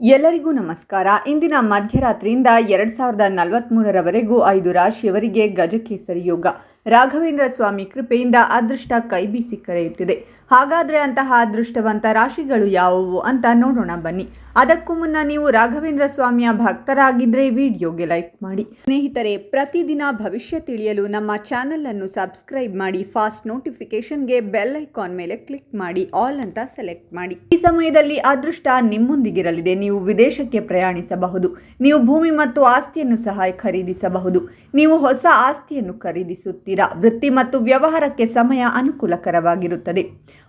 ಎಲ್ಲರಿಗೂ ನಮಸ್ಕಾರ. ಇಂದಿನ ಮಧ್ಯರಾತ್ರಿಯಿಂದ ಎರಡ್ ಸಾವಿರದ ನಲವತ್ತ್ಮೂರರವರೆಗೂ ಐದು ರಾಶಿಯವರಿಗೆ ಗಜಕೇಸರಿ ಯೋಗ. ರಾಘವೇಂದ್ರ ಸ್ವಾಮಿ ಕೃಪೆಯಿಂದ ಅದೃಷ್ಟ ಕೈಬೀಸಿ ಕರೆಯುತ್ತಿದೆ. ಹಾಗಾದರೆ ಅಂತಹ ಅದೃಷ್ಟವಂತ ರಾಶಿಗಳು ಯಾವುವು ಅಂತ ನೋಡೋಣ ಬನ್ನಿ. ಅದಕ್ಕೂ ಮುನ್ನ ನೀವು ರಾಘವೇಂದ್ರ ಸ್ವಾಮಿಯ ಭಕ್ತರಾಗಿದ್ದರೆ ವಿಡಿಯೋಗೆ ಲೈಕ್ ಮಾಡಿ. ಸ್ನೇಹಿತರೆ, ಪ್ರತಿದಿನ ಭವಿಷ್ಯ ತಿಳಿಯಲು ನಮ್ಮ ಚಾನಲನ್ನು ಸಬ್ಸ್ಕ್ರೈಬ್ ಮಾಡಿ, ಫಾಸ್ಟ್ ನೋಟಿಫಿಕೇಶನ್ಗೆ ಬೆಲ್ ಐಕಾನ್ ಮೇಲೆ ಕ್ಲಿಕ್ ಮಾಡಿ, ಆಲ್ ಅಂತ ಸೆಲೆಕ್ಟ್ ಮಾಡಿ. ಈ ಸಮಯದಲ್ಲಿ ಅದೃಷ್ಟ ನಿಮ್ಮೊಂದಿಗಿರಲಿದೆ. ನೀವು ವಿದೇಶಕ್ಕೆ ಪ್ರಯಾಣಿಸಬಹುದು. ನೀವು ಭೂಮಿ ಮತ್ತು ಆಸ್ತಿಯನ್ನು ಸಹ ಖರೀದಿಸಬಹುದು. ನೀವು ಹೊಸ ಆಸ್ತಿಯನ್ನು ಖರೀದಿಸುತ್ತೀರಾ. ವೃತ್ತಿ ಮತ್ತು ವ್ಯವಹಾರಕ್ಕೆ ಸಮಯ ಅನುಕೂಲಕರವಾಗಿರುತ್ತದೆ.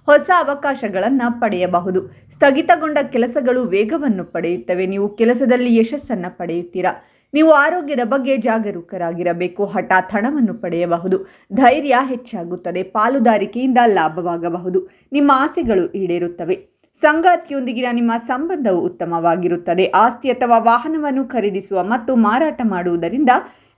ಹೊಸ ಅವಕಾಶಗಳನ್ನು ಪಡೆಯಬಹುದು. ಸ್ಥಗಿತಗೊಂಡ ಕೆಲಸಗಳು ವೇಗವನ್ನು ಪಡೆಯುತ್ತವೆ. ನೀವು ಕೆಲಸದಲ್ಲಿ ಯಶಸ್ಸನ್ನು ಪಡೆಯುತ್ತೀರಾ. ನೀವು ಆರೋಗ್ಯದ ಬಗ್ಗೆ ಜಾಗರೂಕರಾಗಿರಬೇಕು. ಹಠಾತ್ ಹಣವನ್ನು ಪಡೆಯಬಹುದು. ಧೈರ್ಯ ಹೆಚ್ಚಾಗುತ್ತದೆ. ಪಾಲುದಾರಿಕೆಯಿಂದ ಲಾಭವಾಗಬಹುದು. ನಿಮ್ಮ ಆಸೆಗಳು ಈಡೇರುತ್ತವೆ. ಸಂಗಾತಿಯೊಂದಿಗಿನ ನಿಮ್ಮ ಸಂಬಂಧವು ಉತ್ತಮವಾಗಿರುತ್ತದೆ. ಆಸ್ತಿ ಅಥವಾ ವಾಹನವನ್ನು ಖರೀದಿಸುವ ಮತ್ತು ಮಾರಾಟ ಮಾಡುವುದರಿಂದ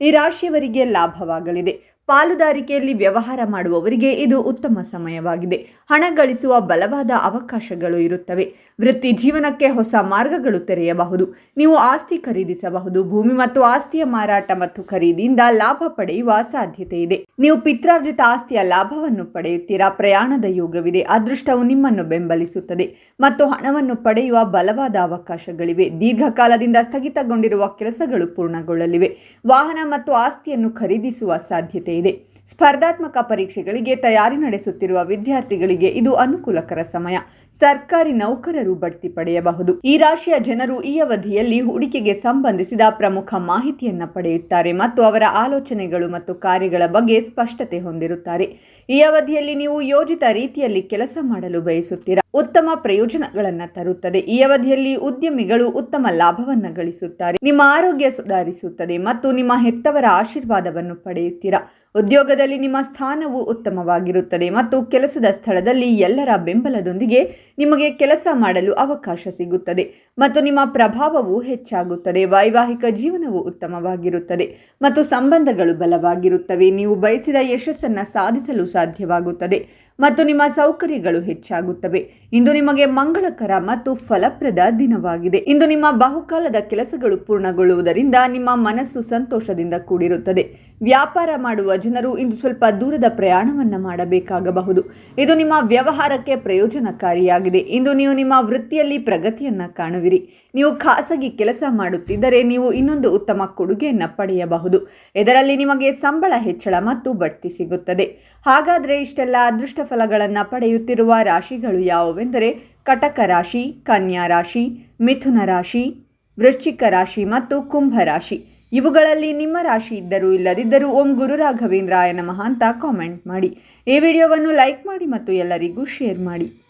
ಈ ರಾಶಿಯವರಿಗೆ ಲಾಭವಾಗಲಿದೆ. ಪಾಲುದಾರಿಕೆಯಲ್ಲಿ ವ್ಯವಹಾರ ಮಾಡುವವರಿಗೆ ಇದು ಉತ್ತಮ ಸಮಯವಾಗಿದೆ. ಹಣ ಗಳಿಸುವ ಬಲವಾದ ಅವಕಾಶಗಳು ಇರುತ್ತವೆ. ವೃತ್ತಿ ಜೀವನಕ್ಕೆ ಹೊಸ ಮಾರ್ಗಗಳು ತೆರೆಯಬಹುದು. ನೀವು ಆಸ್ತಿ ಖರೀದಿಸಬಹುದು. ಭೂಮಿ ಮತ್ತು ಆಸ್ತಿಯ ಮಾರಾಟ ಮತ್ತು ಖರೀದಿಯಿಂದ ಲಾಭ ಪಡೆಯುವ ಸಾಧ್ಯತೆ ಇದೆ. ನೀವು ಪಿತ್ರಾರ್ಜಿತ ಆಸ್ತಿಯ ಲಾಭವನ್ನು ಪಡೆಯುತ್ತೀರಾ? ಪ್ರಯಾಣದ ಯೋಗವಿದೆ. ಅದೃಷ್ಟವು ನಿಮ್ಮನ್ನು ಬೆಂಬಲಿಸುತ್ತದೆ ಮತ್ತು ಹಣವನ್ನು ಪಡೆಯುವ ಬಲವಾದ ಅವಕಾಶಗಳಿವೆ. ದೀರ್ಘಕಾಲದಿಂದ ಸ್ಥಗಿತಗೊಂಡಿರುವ ಕೆಲಸಗಳು ಪೂರ್ಣಗೊಳ್ಳಲಿವೆ. ವಾಹನ ಮತ್ತು ಆಸ್ತಿಯನ್ನು ಖರೀದಿಸುವ ಸಾಧ್ಯತೆ ಇದೆ. ಸ್ಪರ್ಧಾತ್ಮಕ ಪರೀಕ್ಷೆಗಳಿಗೆ ತಯಾರಿ ನಡೆಸುತ್ತಿರುವ ವಿದ್ಯಾರ್ಥಿಗಳಿಗೆ ಇದು ಅನುಕೂಲಕರ ಸಮಯ. ಸರ್ಕಾರಿ ನೌಕರರು ಬಡ್ತಿ ಪಡೆಯಬಹುದು. ಈ ರಾಶಿಯ ಜನರು ಈ ಅವಧಿಯಲ್ಲಿ ಹೂಡಿಕೆಗೆ ಸಂಬಂಧಿಸಿದ ಪ್ರಮುಖ ಮಾಹಿತಿಯನ್ನ ಪಡೆಯುತ್ತಾರೆ ಮತ್ತು ಅವರ ಆಲೋಚನೆಗಳು ಮತ್ತು ಕಾರ್ಯಗಳ ಬಗ್ಗೆ ಸ್ಪಷ್ಟತೆ ಹೊಂದಿರುತ್ತಾರೆ. ಈ ಅವಧಿಯಲ್ಲಿ ನೀವು ಯೋಜಿತ ರೀತಿಯಲ್ಲಿ ಕೆಲಸ ಮಾಡಲು ಬಯಸುತ್ತೀರಾ? ಉತ್ತಮ ಪ್ರಯೋಜನಗಳನ್ನು ತರುತ್ತದೆ. ಈ ಅವಧಿಯಲ್ಲಿ ಉದ್ಯಮಿಗಳು ಉತ್ತಮ ಲಾಭವನ್ನು ಗಳಿಸುತ್ತಾರೆ. ನಿಮ್ಮ ಆರೋಗ್ಯ ಸುಧಾರಿಸುತ್ತದೆ ಮತ್ತು ನಿಮ್ಮ ಹೆತ್ತವರ ಆಶೀರ್ವಾದವನ್ನು ಪಡೆಯುತ್ತೀರಾ? ಉದ್ಯೋಗದಲ್ಲಿ ನಿಮ್ಮ ಸ್ಥಾನವು ಉತ್ತಮವಾಗಿರುತ್ತದೆ ಮತ್ತು ಕೆಲಸದ ಸ್ಥಳದಲ್ಲಿ ಎಲ್ಲರ ಬೆಂಬಲದೊಂದಿಗೆ ನಿಮಗೆ ಕೆಲಸ ಮಾಡಲು ಅವಕಾಶ ಸಿಗುತ್ತದೆ. ಮತ್ತು ನಿಮ್ಮ ಪ್ರಭಾವವು ಹೆಚ್ಚಾಗುತ್ತದೆ. ವೈವಾಹಿಕ ಜೀವನವು ಉತ್ತಮವಾಗಿರುತ್ತದೆ ಮತ್ತು ಸಂಬಂಧಗಳು ಬಲವಾಗಿರುತ್ತವೆ. ನೀವು ಬಯಸಿದ ಯಶಸ್ಸನ್ನು ಸಾಧಿಸಲು ಸಾಧ್ಯವಾಗುತ್ತದೆ ಮತ್ತು ನಿಮ್ಮ ಸೌಕರ್ಯಗಳು ಹೆಚ್ಚಾಗುತ್ತವೆ. ಇಂದು ನಿಮಗೆ ಮಂಗಳಕರ ಮತ್ತು ಫಲಪ್ರದ ದಿನವಾಗಿದೆ. ಇಂದು ನಿಮ್ಮ ಬಹುಕಾಲದ ಕೆಲಸಗಳು ಪೂರ್ಣಗೊಳ್ಳುವುದರಿಂದ ನಿಮ್ಮ ಮನಸ್ಸು ಸಂತೋಷದಿಂದ ಕೂಡಿರುತ್ತದೆ. ವ್ಯಾಪಾರ ಮಾಡುವ ಜನರು ಇಂದು ಸ್ವಲ್ಪ ದೂರದ ಪ್ರಯಾಣವನ್ನು ಮಾಡಬೇಕಾಗಬಹುದು. ಇದು ನಿಮ್ಮ ವ್ಯವಹಾರಕ್ಕೆ ಪ್ರಯೋಜನಕಾರಿಯಾಗಿದೆ. ಇಂದು ನೀವು ನಿಮ್ಮ ವೃತ್ತಿಯಲ್ಲಿ ಪ್ರಗತಿಯನ್ನು ಕಾಣುವಿರಿ. ನೀವು ಖಾಸಗಿ ಕೆಲಸ ಮಾಡುತ್ತಿದ್ದರೆ ನೀವು ಇನ್ನೊಂದು ಉತ್ತಮ ಕೊಡುಗೆಯನ್ನು ಪಡೆಯಬಹುದು. ಇದರಲ್ಲಿ ನಿಮಗೆ ಸಂಬಳ ಹೆಚ್ಚಳ ಮತ್ತು ಬಡ್ತಿ ಸಿಗುತ್ತದೆ. ಹಾಗಾದರೆ ಇಷ್ಟೆಲ್ಲ ಅದೃಷ್ಟ ಫಲಗಳನ್ನು ಪಡೆಯುತ್ತಿರುವ ರಾಶಿಗಳು ಯಾವುವೆಂದರೆ ಕಟಕ ರಾಶಿ, ಕನ್ಯಾ ರಾಶಿ, ಮಿಥುನ ರಾಶಿ, ವೃಶ್ಚಿಕ ರಾಶಿ ಮತ್ತು ಕುಂಭ ರಾಶಿ. ಇವುಗಳಲ್ಲಿ ನಿಮ್ಮ ರಾಶಿ ಇದ್ದರೂ ಇಲ್ಲದಿದ್ದರೂ ಓಂ ಗುರು ರಾಘವೇಂದ್ರಾಯ ನಮಃ ಅಂತ ಕಾಮೆಂಟ್ ಮಾಡಿ. ಈ ವಿಡಿಯೋವನ್ನು ಲೈಕ್ ಮಾಡಿ ಮತ್ತು ಎಲ್ಲರಿಗೂ ಶೇರ್ ಮಾಡಿ.